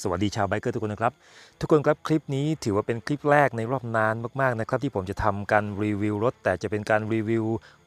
สวัสดีชาวไบเกอร์ทุกคนนะครับ ทุกคนครับคลิปนี้ถือว่าเป็นคลิปแรกในรอบนานมากๆนะครับ ที่ผมจะทำการรีวิวรถ แต่จะเป็นการรีวิว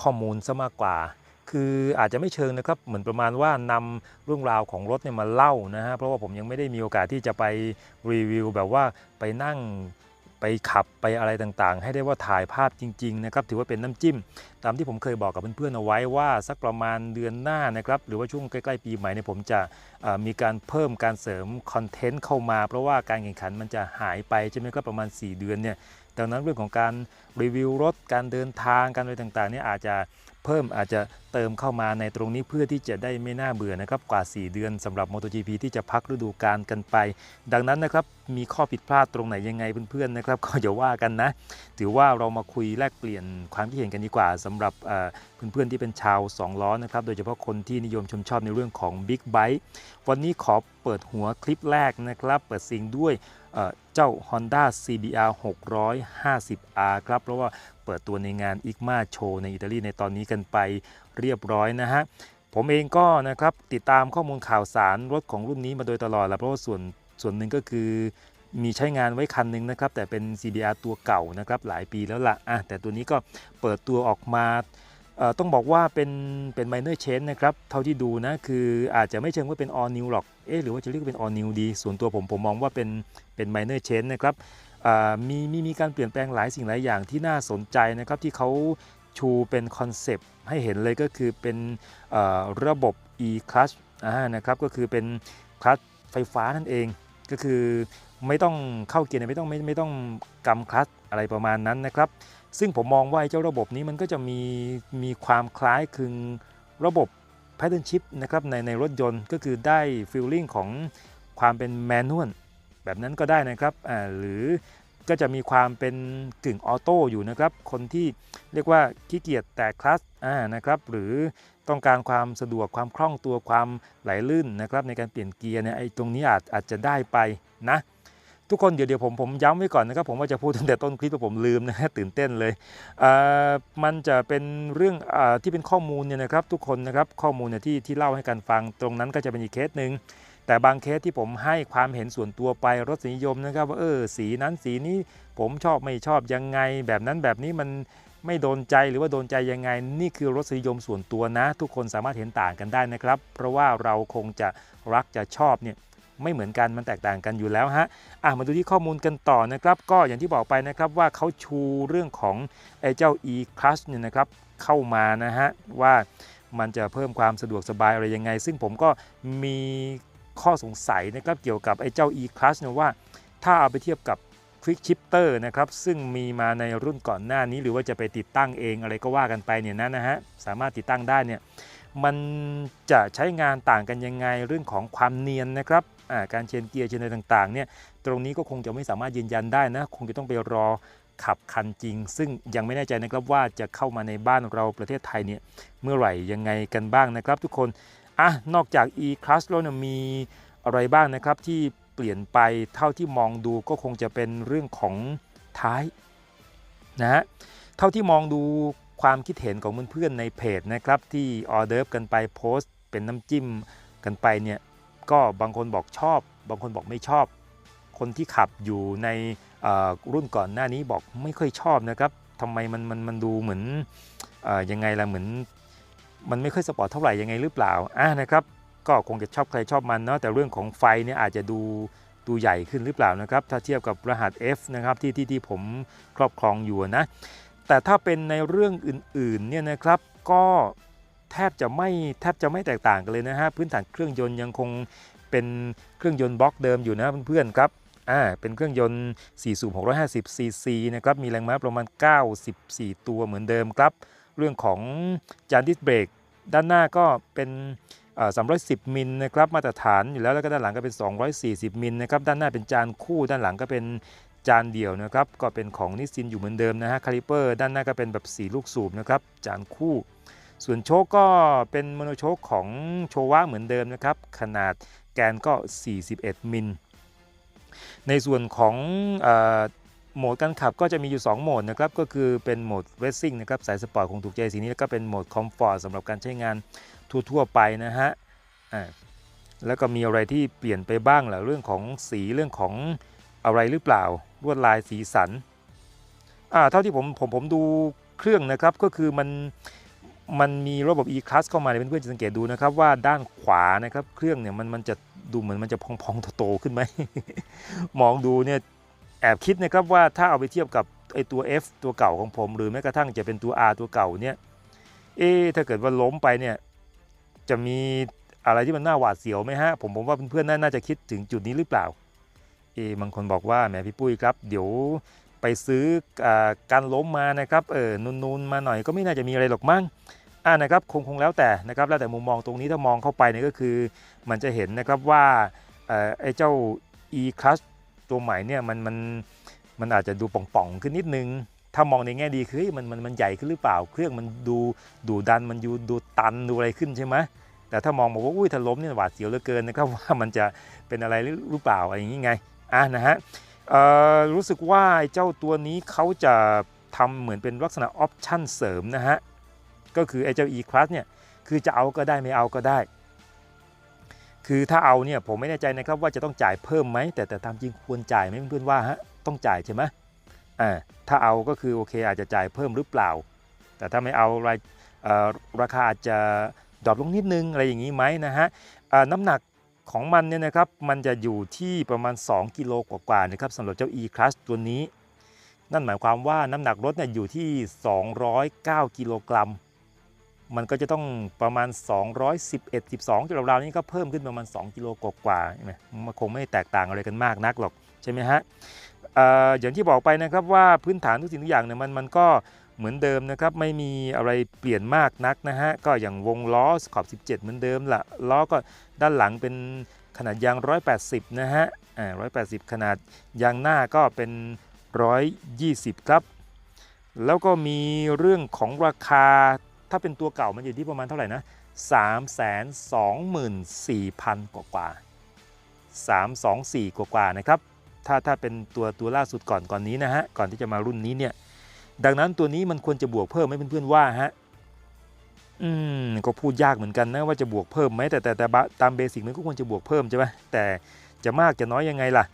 ข้อมูลซะมากกว่า คืออาจจะไม่เชิงนะครับ เหมือนประมาณว่านำเรื่องราวของรถเนี่ยมาเล่านะฮะเพราะว่าผมยังไม่ได้มีโอกาสที่จะไปรีวิวแบบว่าไปนั่ง ไปขับไปอะไรต่างๆ ให้ได้ว่าถ่ายภาพจริงๆนะครับถือว่าเป็นน้ำจิ้ม ตามที่ผมเคยบอกกับเพื่อนๆเอาไว้ว่าสักประมาณเดือนหน้านะครับหรือว่าช่วงใกล้ๆปีใหม่เนี่ยผมจะมีการเพิ่มการเสริมคอนเทนต์เข้ามา เพราะว่าการแข่งขันมันจะหายไปใช่ไหมครับประมาณ 4 เดือนเนี่ย ดังนั้นเรื่องของการรีวิวรถการเดินทางการอะไรต่างๆเนี่ยอาจจะเพิ่มอาจจะเติมเข้ามาในตรงนี้เพื่อที่จะได้ไม่น่าเบื่อนะครับกว่า 4 เดือนสำหรับ MotoGP ที่จะพักฤดูกาลกันไป ดังนั้นนะครับมีข้อผิดพลาดตรงไหนยังไงเพื่อนๆนะครับก็อย่าว่ากันนะ ถือว่าเรามาคุยแลกเปลี่ยนความคิดเห็นกันดีกว่าสำหรับเอ่อเพื่อนๆที่เป็นชาว 2 ล้อนะครับโดยเฉพาะคนที่นิยมชมชอบในเรื่องของ Big Bike วันนี้ขอเปิดหัวคลิปแรกนะครับ เปิดซิงด้วย เอ่อเจ้า Honda CBR 650R ครับ เพราะว่าเปิดตัวในงาน ICMA Show ในอิตาลีในตอนนี้กันไปเรียบร้อยนะฮะ ผมเองก็นะครับติดตามข้อมูลข่าวสารรถของรุ่นนี้มาโดยตลอดแหละเพราะว่าส่วนส่วนหนึ่งก็คือมีใช้งานไว้คันหนึ่งนะครับ แต่เป็น CBR ตัวเก่านะครับหลายปีแล้วละ่ะแต่ตัวนี้ก็เปิดตัวออกมา ต้องบอกว่าเป็นเป็น minor change นะครับ เท่าที่ดูนะ คืออาจจะไม่เชิงว่าเป็น all new หรอก เอ๊ะหรือว่าจะเรียกว่าเป็น all new ดี ส่วนตัวผมผมมองว่าเป็นเป็น minor change นะครับมีมีมีการเปลี่ยนแปลงหลายสิ่งหลายอย่างที่น่าสนใจนะครับ ที่เขาชูเป็นคอนเซปต์ให้เห็นเลยก็คือเป็นระบบ e clutch นะครับ ก็คือเป็นคลัตช์ไฟฟ้านั่นเอง ก็คือไม่ต้องเข้าเกียร์เนี่ยไม่ต้องไม่ไม่ต้องกำคลัตช์อะไรประมาณนั้นนะครับ ซึ่งผมมองว่าเจ้าระบบนี้มันก็จะมีมีความคล้ายคลึงระบบ pattern shift นะครับในในรถยนต์ก็คือได้ feeling ของความเป็นแมนนวลแบบนั้นก็ได้นะครับอ่าหรือก็จะมีความเป็นกึ่งออโต้อยู่นะครับ คนที่เรียกว่าขี้เกียจแตะคลัตช์อ่านะครับ หรือต้องการความสะดวกความคล่องตัวความไหลลื่นนะครับ ในการเปลี่ยนเกียร์เนี่ยไอ้ตรงนี้อาจอาจจะได้ไปนะ ทุกคนเดี๋ยวเดี๋ยวผมผมย้ำไว้ก่อนนะครับผมว่าจะพูดตั้งแต่ต้นคลิปแต่ผมลืมนะฮะตื่นเต้นเลยอ่อมันจะเป็นเรื่องเออที่เป็นข้อมูลเนี่ยนะครับ ทุกคนนะครับข้อมูลเนี่ยที่ที่เล่าให้กันฟังตรงนั้นก็จะเป็นอีกเคสหนึ่งแต่บางเคสที่ผมให้ความเห็นส่วนตัวไปรสนิยมนะครับว่าเออสีนั้นสีนี้ผมชอบไม่ชอบยังไง แบบนั้นแบบนี้มันไม่โดนใจหรือว่าโดนใจยังไง นี่คือรสนิยมส่วนตัวนะ ทุกคนสามารถเห็นต่างกันได้นะครับ เพราะว่าเราคงจะรักจะชอบเนี่ย ไม่เหมือนกันมันแตกต่างกันอยู่แล้วฮะอะมาดูที่ข้อมูลกันต่อนะครับ ก็อย่างที่บอกไปนะครับว่าเขาชูเรื่องของไอ้เจ้า e clutch เนี่ยนะครับเข้ามานะฮะว่ามันจะเพิ่มความสะดวกสบายอะไรยังไง ซึ่งผมก็มีข้อสงสัยนะครับเกี่ยวกับไอ้เจ้า e clutch เนี่ยว่าถ้าเอาไปเทียบกับ quick shifter นะครับซึ่งมีมาในรุ่นก่อนหน้านี้ หรือว่าจะไปติดตั้งเองอะไรก็ว่ากันไปเนี่ยนะนะฮะสามารถติดตั้งได้เนี่ยมันจะใช้งานต่างกันยังไงเรื่องของความเนียนนะครับ การเชนเกียร์เชนอะไรต่างๆเนี่ยตรงนี้ก็คงจะไม่สามารถยืนยันได้นะ คงจะต้องไปรอขับคันจริง ซึ่งยังไม่แน่ใจนะครับว่าจะเข้ามาในบ้านเราประเทศไทยเนี่ยเมื่อไหร่ยังไงกันบ้างนะครับ ทุกคนอะนอกจาก e class แล้วเนี่ยมีอะไรบ้างนะครับที่เปลี่ยนไปเท่าที่มองดูก็คงจะเป็นเรื่องของท้ายนะฮะเท่าที่มองดูความคิดเห็นของเพื่อนๆในเพจนะครับที่ออเดิร์ฟกันไปโพสต์ เป็นน้ำจิ้มกันไปเนี่ย ก็บางคนบอกชอบ บางคนบอกไม่ชอบ คนที่ขับอยู่ในรุ่นก่อนหน้านี้บอกไม่ค่อยชอบนะครับทำไมมันมันมันดูเหมือนอยังไงล่ะเหมือน มันไม่ค่อยสปอร์ตเท่าไหร่ยังไงหรือเปล่าอะนะครับ ก็คงจะชอบใครชอบมันเนาะแต่เรื่องของไฟเนี่ยอาจจะดูดูใหญ่ขึ้นหรือเปล่านะครับถ้าเทียบกับรหัส F นะครับที่ที่ที่ผมครอบครองอยู่นะแต่ถ้าเป็นในเรื่องอื่นๆเนี่ยนะครับก็ แทบจะไม่แทบจะไม่แตกต่างกันเลยนะฮะพื้นฐานเครื่องยนต์ยังคงเป็นเครื่องยนต์บล็อกเดิมอยู่นะเพื่อนๆครับอ่าเป็นเครื่องยนต์ 4 สูบ 650 ซีซีนะครับมีแรงม้าประมาณ 94 ตัวเหมือนเดิมครับ เรื่องของจานดิสเบรกด้านหน้าก็เป็นเอ่อ310 มิลนะครับมาตรฐานอยู่แล้วแล้วก็ด้านหลังก็เป็น 240 มิลนะครับด้านหน้าเป็นจานคู่ด้านหลังก็เป็นจานเดี่ยวนะครับก็เป็นของนิสซินอยู่เหมือนเดิมนะฮะคาลิเปอร์ด้านหน้าก็เป็นแบบ4ลูกสูบนะครับจานคู่ ส่วนโชคก็เป็นโมโนโชคของโชวะเหมือนเดิมนะครับ ขนาดแกนก็ 41 มิล ในส่วนของโหมดการขับก็จะมีอยู่ 2 โหมดนะครับก็คือเป็นโหมดเร c ซิ่งนะครับสายสปอร์ตคงถูกใจสีนี้แล้วก็เป็นโหมดคอมฟอร์ตสำหรับการใช้งานทั่วๆไปนะฮะแล้วก็มีอะไรที่เปลี่ยนไปบ้างล่ะเรื่องของสีเรื่องของอะไรหรือเปล่าลวดลายสีสันอ่าเท่าที่ผมผมผมดูเครื่องนะครับก็คือมัน มันมีระบบ e-class เข้ามาเนี่ยเพื่อนๆจะสังเกตดูนะครับว่าด้านขวานะครับเครื่องเนี่ยมันมันจะดูเหมือนมันจะพองๆโตๆขึ้นไหม มองดูเนี่ยแอบคิดนะครับว่าถ้าเอาไปเทียบกับไอตัว F ตัวเก่าของผม หรือแม้กระทั่งจะเป็นตัว R ตัวเก่าเนี่ยเอ๊ถ้าเกิดว่าล้มไปเนี่ยจะมีอะไรที่มันน่าหวาดเสียวไหมฮะ ผมผมว่าเพื่อนๆน่าน่าจะคิดถึงจุดนี้หรือเปล่าเอ๊บางคนบอกว่าแหมพี่ปุ้ยครับ เดี๋ยวไปซื้ออการล้มมานะครับเออนูนๆมาหน่อยก็ไม่น่าจะมีอะไรหรอกมั้ง อ่านะครับคงคงแล้วแต่นะครับแล้วแต่มุมมองตรงนี้ถ้ามองเข้าไปเนี่ยก็คือ มันจะเห็นนะครับว่าออไอ้เจ้า e class ตัวใหม่เนี่ยมันมันมันอาจจะดูป่องๆขึ้นนิดนึง ถ้ามองในแง่ดีคือมันมันมันใหญ่ขึ้นหรือเปล่า เครื่องมันดูดูดันมันอยู่ดูตันดูอะไรขึ้นใช่ไหมแต่ถ้ามองบอกว่าอุ้ยถ้าล้มเนี่ยหวาดเสียวเหลือเกินนะครับว่ามันจะเป็นอะไรหรือเปล่าอะไรอย่างนี้ไงอะนะฮะรู้สึกว่าไอ้เจ้าตัวนี้เขาจะทำเหมือนเป็นลักษณะออปชั่นเสริมนะฮะ ก็คือไอ้เจ้า e class เนี่ยคือจะเอาก็ได้ไม่เอาก็ได้ คือถ้าเอาเนี่ยผมไม่แน่ใจนะครับว่าจะต้องจ่ายเพิ่มไหมแต่แต่ตามจริงควรจ่ายไหมเพื่อนๆว่าฮะต้องจ่ายใช่ไหมอ่าถ้าเอาก็คือโอเคอาจจะจ่ายเพิ่มหรือเปล่า แต่ถ้าไม่เอารายเอ่อราคาอาจจะดรอปลงนิดนึงอะไรอย่างนี้ไหมนะฮะอ่าน้ำหนักของมันเนี่ยนะครับมันจะอยู่ที่ประมาณ 2 กิโลกว่าๆนะครับสำหรับเจ้า e class ตัวนี้ นั่นหมายความว่าน้ำหนักรถเนี่ยอยู่ที่ 209 กิโลกรัม มันก็จะต้องประมาณ 211 12กิโลราวๆนี้ก็เพิ่มขึ้นประมาณ 2 กิโลกว่าๆใช่ไหมมันคงไม่แตกต่างอะไรกันมากนักหรอกใช่ไหมฮะเอ่ออย่างที่บอกไปนะครับว่าพื้นฐานทุกสิ่งทุกอย่างเนี่ยมันมันก็เหมือนเดิมนะครับไม่มีอะไรเปลี่ยนมากนักนะฮะก็อย่างวงล้อขอบ 17 เหมือนเดิมละล้อก็ด้านหลังเป็นขนาดยาง 180 นะฮะอ่า180 ขนาดยางหน้าก็เป็น 120 ครับ แล้วก็มีเรื่องของราคา ถ้าเป็นตัวเก่ามันอยู่ที่ประมาณเท่าไหร่นะ3 2 4 0 0 0กว่ากว่า3 2 4กว่ากว่านะครับ ถ้าถ้าเป็นตัวตัวล่าสุดก่อนก่อนนี้นะฮะ ก่อนที่จะมารุ่นนี้เนี่ย ดังนั้นตัวนี้มันควรจะบวกเพิ่มไหมเพื่อนๆว่าฮะ อืม ก็พูดยากเหมือนกันนะว่าจะบวกเพิ่มไหมแต่แต่แต่ตามเบสิกมันก็ควรจะบวกเพิ่มใช่ไหมแต่จะมากจะน้อยยังไงล่ะ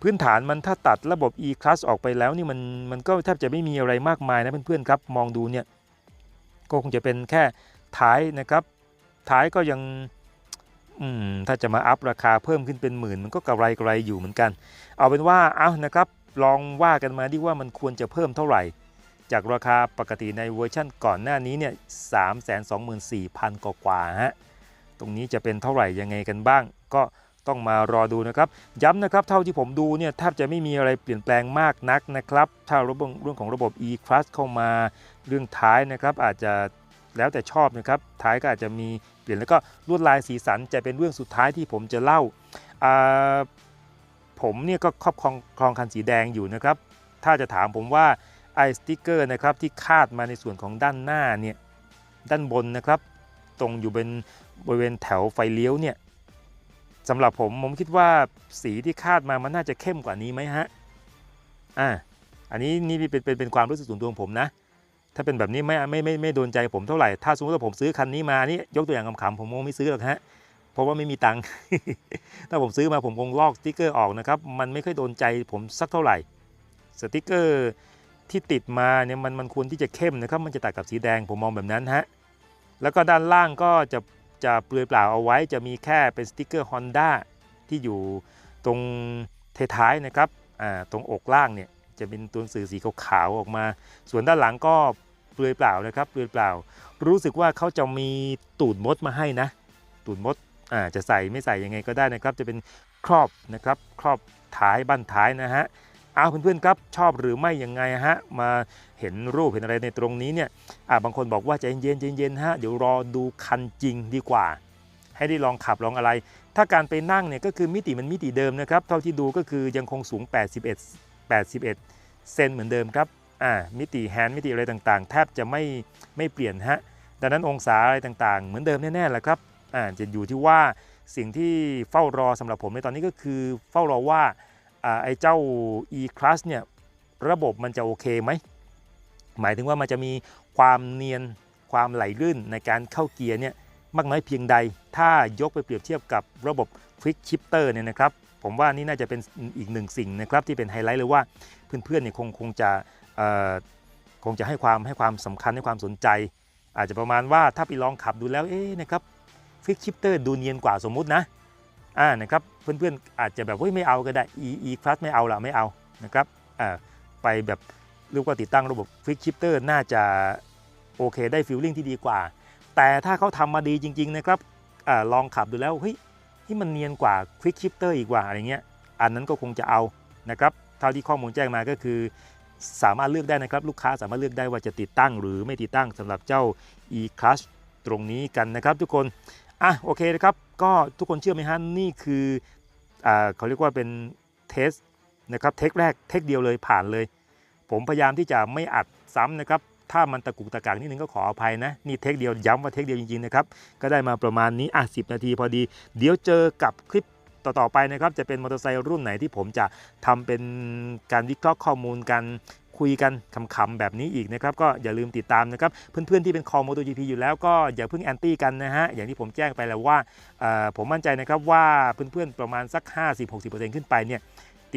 พื้นฐานมันถ้าตัดระบบ e class ออกไปแล้วนี่มันมันก็แทบจะไม่มีอะไรมากมายนะเพื่อนๆครับ มองดูเนี่ย ก็คงจะเป็นแค่ท้ายนะครับ ท้ายก็ยังถ้าจะมาอัพราคาเพิ่มขึ้นเป็นหมื่น มันก็กระไรกระไรอยู่เหมือนกัน เอาเป็นว่าเอานะครับ ลองว่ากันมาดิว่ามันควรจะเพิ่มเท่าไหร่ จากราคาปกติในเวอร์ชั่นก่อนหน้านี้เนี่ยสามแสนสองหมื่นสี่พันกว่าฮะตรงนี้จะเป็นเท่าไหร่ยังไงกันบ้าง ก็ต้องมารอดูนะครับ ย้ำนะครับเท่าที่ผมดูเนี่ยแทบจะไม่มีอะไรเปลี่ยนแปลงมากนักนะครับ ถ้าระบบเรื่องของระบบ e class เข้ามา เรื่องท้ายนะครับอาจจะแล้วแต่ชอบนะครับท้ายก็อาจจะมีเปลี่ยนแล้วก็ลวดลายสีสันจะเป็นเรื่องสุดท้ายที่ผมจะเล่าผมเนี่ยก็ครอบครองครองคันสีแดงอยู่นะครับ ถ้าจะถามผมว่าไอสติกเกอร์นะครับที่คาดมาในส่วนของด้านหน้าเนี่ยด้านบนนะครับ ตรงอยู่เป็นบริเวณแถวไฟเลี้ยวเนี่ยสำหรับผมผมคิดว่าสีที่คาดมามันน่าจะเข้มกว่านี้ไหมฮะอ่าอันนี้นี่เป็นเป็นเป็นความรู้สึกส่วนตัวของผมนะ ถ้าเป็นแบบนี้ไม่ไม่ไม่ไม่โดนใจผมเท่าไหร่ ถ้าสมมติว่าผมซื้อคันนี้มานี่ยกตัวอย่างขำๆผมคงไม่ซื้อหรอกฮะ เพราะว่าไม่มีตังค์ ถ้าผมซื้อมาผมคงลอกสติกเกอร์ออกนะครับ มันไม่ค่อยโดนใจผมสักเท่าไหร่ สติกเกอร์ที่ติดมาเนี่ยมันมันควรที่จะเข้มนะครับ มันจะตัดกับสีแดงผมมองแบบนั้นฮะ แล้วก็ด้านล่างก็จะจะเปลือยเปล่าเอาไว้ จะมีแค่เป็นสติกเกอร์ Honda ที่อยู่ตรงเท้ายนะครับ อ่า ตรงอกล่างเนี่ยจะเป็นตัวหนังสือสีขาวๆออกมา ส่วนด้านหลังก็ เปลือยเปล่านะครับเปลือยเปล่า รู้สึกว่าเขาจะมีตูดมดมาให้นะ ตูดมดอ่าจะใส่ไม่ใส่ยังไงก็ได้นะครับ จะเป็นครอบนะครับครอบท้ายบั้นท้ายนะฮะเอาเพื่อนๆครับชอบหรือไม่ยังไงฮะมาเห็นรูปเห็นอะไรในตรงนี้เนี่ยอ่าบางคนบอกว่าใจเย็นใจเย็นฮะเดี๋ยวรอดูคันจริงดีกว่า ให้ได้ลองขับลองอะไร ถ้าการไปนั่งเนี่ยก็คือมิติมันมิติเดิมนะครับเท่าที่ดูก็คือยังคงสูง 81 81 เซนเหมือนเดิมครับ มิติแฮนด์มิติอะไรต่างๆ แทบจะไม่ไม่เปลี่ยนฮะดังนั้นองศาอะไรต่างๆ เหมือนเดิมแน่ๆแหละครับอ่าจะอยู่ที่ว่าสิ่งที่เฝ้ารอสำหรับผมในตอนนี้ก็คือเฝ้ารอว่าอ่าไอ้เจ้า e class เนี่ยระบบมันจะโอเคไหม หมายถึงว่ามันจะมีความเนียนความไหลลื่นในการเข้าเกียร์เนี่ยมากน้อยเพียงใด ถ้ายกไปเปรียบเทียบกับระบบ Quick Shifter เนี่ยนะครับ ผมว่านี่น่าจะเป็นอีกหนึ่งสิ่งนะครับที่เป็นไฮไลท์เลยว่าเพื่อนๆเนี่ยคงคงจะ คงจะให้ความให้ความสำคัญให้ความสนใจ อาจจะประมาณว่าถ้าไปลองขับดูแล้วเอ๊ะนะครับ Quick Shifter ดูเนียนกว่าสมมุตินะอ่านะครับเพื่อนๆอาจจะแบบเฮ้ยไม่เอาก็ได้ e e class ไม่เอาละไม่เอานะครับอ่าไปแบบเรียกว่าติดตั้งระบบ Quick Shifter น่าจะโอเคได้ฟีลลิ่งที่ดีกว่า แต่ถ้าเขาทำมาดีจริงๆนะครับอาลองขับดูแล้วเฮ้ยที่มันเนียนกว่า Quick Shifter อีกว่าอะไรเงี้ยอันนั้นก็คงจะเอานะครับเท่าที่ข้อมูลแจ้งมาก็คือ สามารถเลือกได้นะครับ ลูกค้าสามารถเลือกได้ว่าจะติดตั้งหรือไม่ติดตั้งสำหรับเจ้า e-clutch ตรงนี้กันนะครับทุกคนอะโอเคนะครับก็ทุกคนเชื่อไหมฮะนี่คืออ่าเขาเรียกว่าเป็นเทสนะครับเทคแรกเทคเดียวเลยผ่านเลย ผมพยายามที่จะไม่อัดซ้ำนะครับถ้ามันตะกุกตะกักนิดนึงก็ขออภัยนะ นี่เทคเดียวย้ำว่าเทคเดียวจริงๆนะครับ ก็ได้มาประมาณนี้อะ10 นาทีพอดี เดี๋ยวเจอกับคลิป ต่อๆไปนะครับจะเป็นมอเตอร์ไซค์รุ่นไหนที่ผมจะทำเป็นการวิเคราะห์ข้อมูลกันคุยกันขำๆแบบนี้อีกนะครับก็อย่าลืมติดตามนะครับเพื่อนๆที่เป็นคอมโมโต GP อยู่แล้วก็อย่าเพิ่งแอนตี้กันนะฮะอย่างที่ผมแจ้งไปแล้วว่าผมมั่นใจนะครับว่าเพื่อนๆประมาณสัก 50-60%ขึ้นไปเนี่ย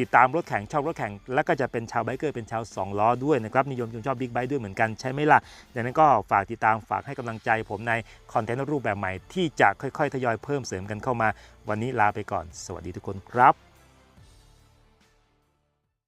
ติดตามรถแข่งชอบรถแข่ง แล้วก็จะเป็นชาวไบเกอร์เป็นชาว2ล้อด้วยนะครับนิยมชมชอบบิ๊กไบค์ด้วยเหมือนกันใช่ไหมล่ะดังนั้นก็ฝากติดตามฝากให้กำลังใจผมในคอนเทนต์รูปแบบใหม่ที่จะค่อยๆ ทยอยเพิ่มเสริมกันเข้ามา วันนี้ลาไปก่อน สวัสดีทุกคนครับ